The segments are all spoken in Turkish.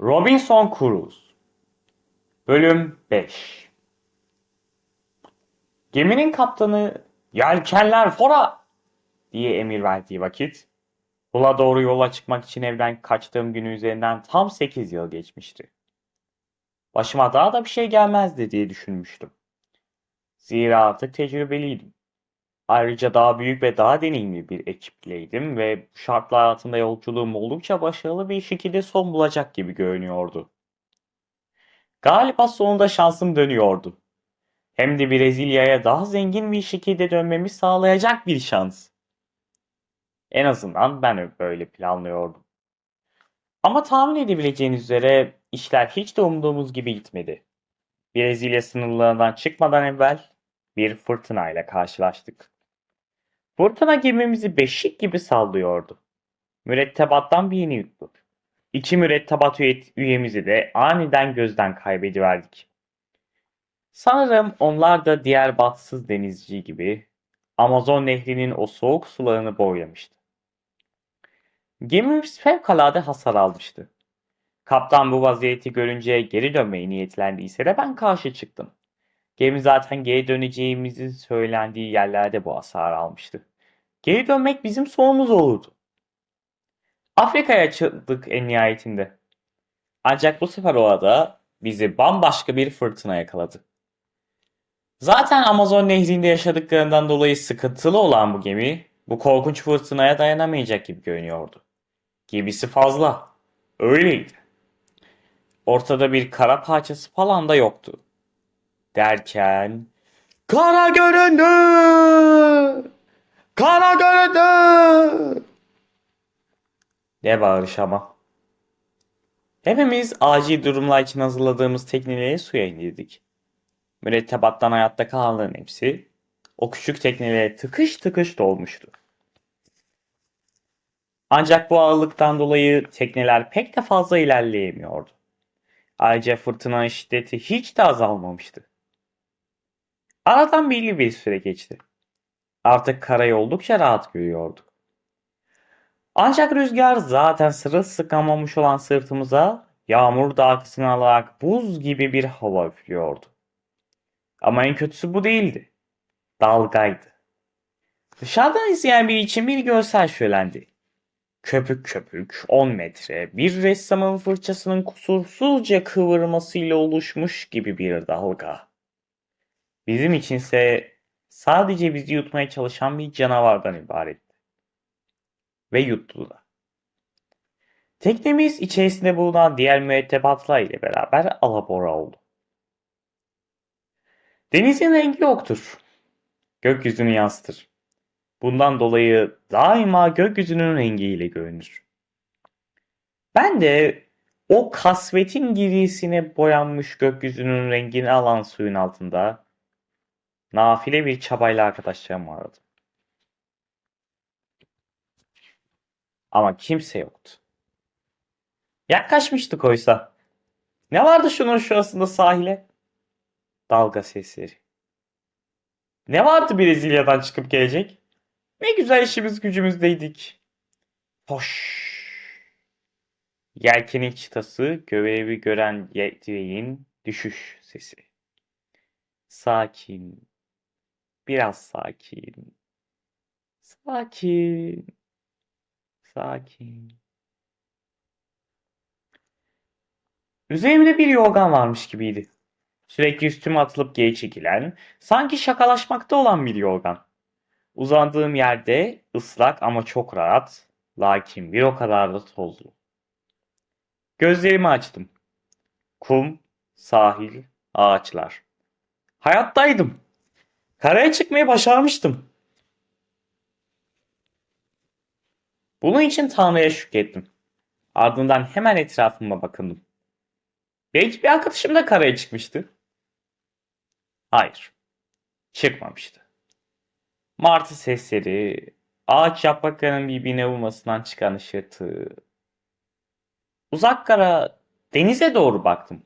Robinson Crusoe Bölüm 5 Geminin kaptanı yelkenler fora diye emir verdiği vakit Hula doğru yola çıkmak için evden kaçtığım günü üzerinden tam 8 yıl geçmişti. Başıma daha da bir şey gelmezdi diye düşünmüştüm. Zira artık tecrübeliydim. Ayrıca daha büyük ve daha deneyimli bir ekipleydim ve bu şartlar altında yolculuğum oldukça başarılı bir şekilde son bulacak gibi görünüyordu. Galiba sonunda şansım dönüyordu. Hem de Brezilya'ya daha zengin bir şekilde dönmemi sağlayacak bir şans. En azından ben böyle planlıyordum. Ama tahmin edebileceğiniz üzere işler hiç de umduğumuz gibi gitmedi. Brezilya sınırlarından çıkmadan evvel bir fırtınayla karşılaştık. Fırtına gemimizi beşik gibi sallıyordu. Mürettebattan bir yeni yuttu. İki mürettebat üye- üyemizi de aniden gözden kaybediverdik. Sanırım onlar da diğer bahtsız denizci gibi Amazon nehrinin o soğuk sularını boylamıştı. Gemimiz fevkalade hasar almıştı. Kaptan bu vaziyeti görünce geri dönmeyi niyetlendiyse de ben karşı çıktım. Gemi zaten geri döneceğimizin söylendiği yerlerde bu hasar almıştı. Geri dönmek bizim sonumuz olurdu. Afrika'ya çıktık en nihayetinde. Ancak bu sefer orada bizi bambaşka bir fırtına yakaladı. Zaten Amazon nehrinde yaşadıklarından dolayı sıkıntılı olan bu gemi bu korkunç fırtınaya dayanamayacak gibi görünüyordu. Gibisi fazla. Öyleydi. Ortada bir kara parçası falan da yoktu. Derken Kara göründü! Kara göründü! Ne bağırış ama. Hepimiz acil durumlar için hazırladığımız tekneleri suya indirdik. Mürettebattan hayatta kalanların hepsi o küçük teknelere tıkış tıkış dolmuştu. Ancak bu ağırlıktan dolayı tekneler pek de fazla ilerleyemiyordu. Ayrıca fırtınanın şiddeti hiç de azalmamıştı. Aradan belli bir süre geçti. Artık karayı oldukça rahat görüyorduk. Ancak rüzgar zaten sırılsıklamamış olan sırtımıza yağmur dalgasını alarak buz gibi bir hava üflüyordu. Ama en kötüsü bu değildi. Dalgaydı. Dışarıdan izleyen biri için bir görsel şölendi. Köpük köpük 10 metre bir ressamın fırçasının kusursuzca kıvırmasıyla oluşmuş gibi bir dalga. Bizim içinse sadece bizi yutmaya çalışan bir canavardan ibaretti. Ve yuttu da. Teknemiz içerisinde bulunan diğer mürettebatlar ile beraber alabora oldu. Denizin rengi yoktur. Gökyüzünü yansıtır. Bundan dolayı daima gökyüzünün rengiyle görünür. Ben de o kasvetin girisine boyanmış gökyüzünün rengini alan suyun altında nafile bir çabayla arkadaşlarımı aradım. Ama kimse yoktu. Yaklaşmıştık oysa. Ne vardı şunun şurasında sahile? Dalga sesleri. Ne vardı Brezilya'dan çıkıp gelecek? Ne güzel işimiz gücümüzdeydik. Hoş. Yelkenin çıtası görevi gören direğin düşüş sesi. Sakin. Biraz sakin. Sakin. Sakin. Üzerimde bir yorgan varmış gibiydi. Sürekli üstüme atılıp geri çekilen, sanki şakalaşmakta olan bir yorgan. Uzandığım yerde ıslak ama çok rahat, lakin bir o kadar da tozlu. Gözlerimi açtım. Kum, sahil, ağaçlar. Hayattaydım. Karaya çıkmayı başarmıştım. Bunun için Tanrı'ya şükrettim. Ardından hemen etrafıma bakındım. Belki bir arkadaşım da karaya çıkmıştı. Hayır. Çıkmamıştı. Martı sesleri, ağaç yapraklarının birbirine vurmasından çıkan ışırtı. Uzak kara denize doğru baktım.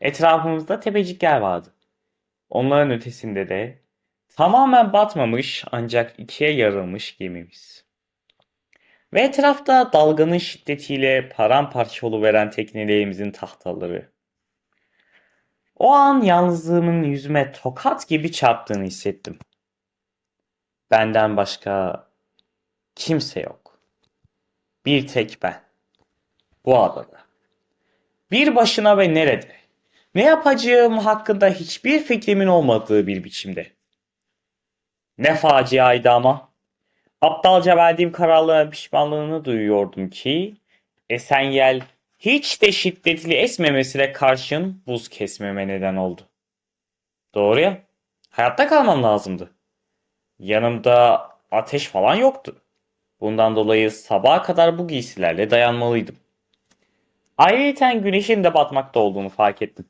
Etrafımızda tepecikler vardı. Onların ötesinde de tamamen batmamış ancak ikiye yarılmış gemimiz. Ve etrafta dalganın şiddetiyle paramparça oluveren teknelerimizin tahtaları. O an yalnızlığımın yüzüme tokat gibi çarptığını hissettim. Benden başka kimse yok. Bir tek ben. Bu adada. Bir başına ve nerede? Ne yapacağım hakkında hiçbir fikrimin olmadığı bir biçimde. Ne faciaydı ama. Aptalca verdiğim kararlara pişmanlığını duyuyordum ki esen yel hiç de şiddetli esmemesine karşın buz kesmeme neden oldu. Doğru ya. Hayatta kalmam lazımdı. Yanımda ateş falan yoktu. Bundan dolayı sabaha kadar bu giysilerle dayanmalıydım. Ayrıca güneşin de batmakta olduğunu fark ettim.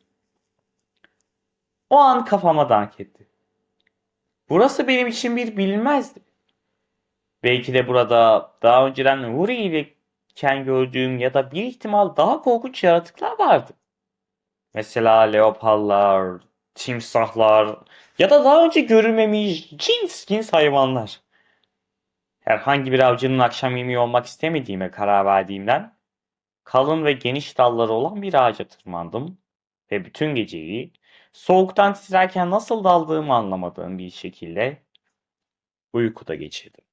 O an kafama dank etti. Burası benim için bir bilinmezdi. Belki de burada daha önceden Uri ileken gördüğüm ya da bir ihtimal daha korkunç yaratıklar vardı. Mesela leoparlar, timsahlar ya da daha önce görülmemiş cins cins hayvanlar. Herhangi bir avcının akşam yemeği olmak istemediğime karar verdiğimden kalın ve geniş dalları olan bir ağaca tırmandım ve bütün geceyi soğuktan titrerken nasıl daldığımı anlamadığım bir şekilde uykuda geçirdim.